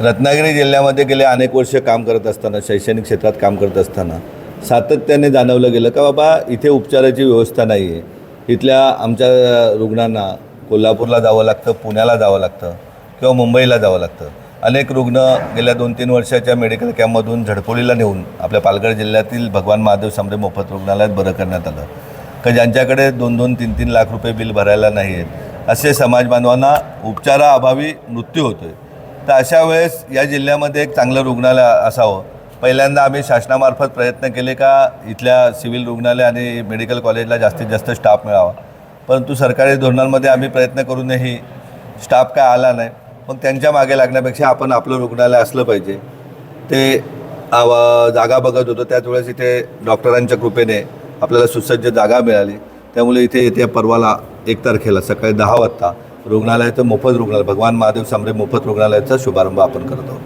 रत्नागिरी जिल्ह्यामध्ये गेले अनेक वर्ष काम करत असताना शैक्षणिक क्षेत्रात काम करत असताना सातत्याने जाणवलं गेलं का बाबा इथे उपचाराची व्यवस्था नाही आहे इथल्या आमच्या रुग्णांना कोल्हापूरला जावं लागतं पुण्याला जावं लागतं किंवा मुंबईला जावं लागतं. अनेक रुग्ण गेल्या दोन तीन वर्षाच्या मेडिकल कॅम्पमधून झडपोलीला नेऊन आपल्या पालघर जिल्ह्यातील भगवान महादेव समरे मोफत रुग्णालयात बरं करण्यात आलं. का ज्यांच्याकडे दोन दोन तीन तीन लाख रुपये बिल भरायला नाही आहेत असे समाज बांधवांना उपचाराअभावी मृत्यू होतो आहे तर अशा वेळेस या जिल्ह्यामध्ये एक चांगलं रुग्णालय असावं. पहिल्यांदा आम्ही शासनामार्फत प्रयत्न केले का इथल्या सिव्हिल रुग्णालय आणि मेडिकल कॉलेजला जास्तीत जास्त स्टाफ मिळावा. परंतु सरकारी धोरणांमध्ये आम्ही प्रयत्न करूनही स्टाफ काय आला नाही. मग त्यांच्या मागे लागण्यापेक्षा आपण आपलं रुग्णालय असलं पाहिजे. ते जागा बघत होतो. त्याच वेळेस इथे डॉक्टरांच्या कृपेने आपल्याला सुसज्ज जागा मिळाली. त्यामुळे इथे येत्या परवाला एक तारखेला सकाळी दहा वाजता रुग्णालयाचं मोफत रुग्णालय भगवान महादेव सामरे मोफत रुग्णालयाचा शुभारंभ आपण करत आहोत.